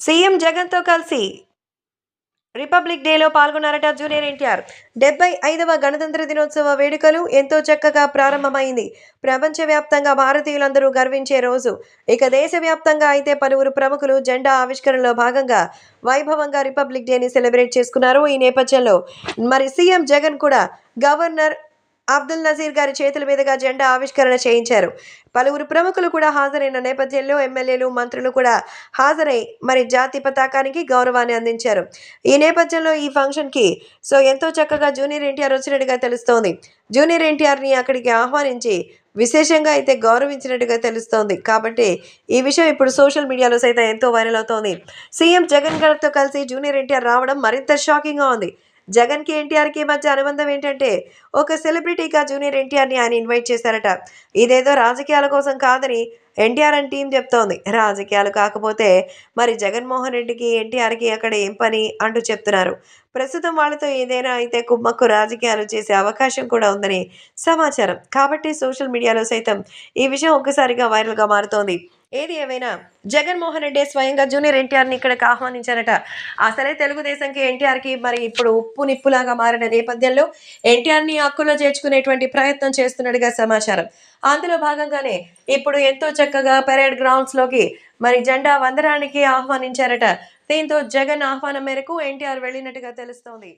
CM జగన్తో కలిసి republic డేలో పాల్గొన్నారట జూనియర్ ఎన్టీఆర్. డెబ్బై ఐదవ గణతంత్ర దినోత్సవ వేడుకలు ఎంతో చక్కగా ప్రారంభమైంది. ప్రపంచవ్యాప్తంగా భారతీయులందరూ గర్వించే రోజు. ఇక దేశవ్యాప్తంగా అయితే పలువురు ప్రముఖులు జెండా ఆవిష్కరణలో భాగంగా వైభవంగా రిపబ్లిక్ డేని సెలబ్రేట్ చేసుకున్నారు ఈ నేపథ్యంలో. మరి సీఎం జగన్ కూడా గవర్నర్ అబ్దుల్ నజీర్ గారి చేతుల మీదుగా జెండా ఆవిష్కరణ చేయించారు. పలువురు ప్రముఖులు కూడా హాజరైన నేపథ్యంలో ఎమ్మెల్యేలు మంత్రులు కూడా హాజరై మరి జాతి పతాకానికి గౌరవాన్ని అందించారు. ఈ నేపథ్యంలో ఈ ఫంక్షన్కి సో ఎంతో చక్కగా జూనియర్ ఎన్టీఆర్ వచ్చినట్టుగా తెలుస్తోంది. జూనియర్ ఎన్టీఆర్ని అక్కడికి ఆహ్వానించి విశేషంగా అయితే గౌరవించినట్టుగా తెలుస్తోంది. కాబట్టి ఈ విషయం ఇప్పుడు సోషల్ మీడియాలో సైతం ఎంతో వైరల్ అవుతోంది. సీఎం జగన్ గారితో కలిసి జూనియర్ ఎన్టీఆర్ రావడం మరింత షాకింగ్గా ఉంది. జగన్కి ఎన్టీఆర్కి మధ్య అనుబంధం ఏంటంటే ఒక సెలబ్రిటీగా జూనియర్ ఎన్టీఆర్ని ఆయన ఇన్వైట్ చేశారట. ఇదేదో రాజకీయాల కోసం కాదని ఎన్టీఆర్ అని టీం చెప్తోంది. రాజకీయాలు కాకపోతే మరి జగన్మోహన్ రెడ్డికి ఎన్టీఆర్కి అక్కడ ఏం పని అంటూ చెప్తున్నారు. ప్రస్తుతం వాళ్ళతో ఏదైనా అయితే కుమ్మక్కు రాజకీయాలు చేసే అవకాశం కూడా ఉందని సమాచారం. కాబట్టి సోషల్ మీడియాలో సైతం ఈ విషయం ఒక్కసారిగా వైరల్గా మారుతోంది. ఏది ఏమైనా? జగన్మోహన్ రెడ్డి స్వయంగా జూనియర్ ఎన్టీఆర్ని ఇక్కడికి ఆహ్వానించారట. అసలే తెలుగుదేశంకి ఎన్టీఆర్కి మరి ఇప్పుడు ఉప్పు నిప్పులాగా మారిన నేపథ్యంలో ఎన్టీఆర్ని హక్కులో చేర్చుకునేటువంటి ప్రయత్నం చేస్తున్నట్టుగా సమాచారం. అందులో భాగంగానే ఇప్పుడు ఎంతో చక్కగా పెరేడ్ గ్రౌండ్స్లోకి మరి జెండా వందరానికి ఆహ్వానించారట. దీంతో జగన్ ఆహ్వానం మేరకు ఎన్టీఆర్ వెళ్ళినట్టుగా తెలుస్తోంది.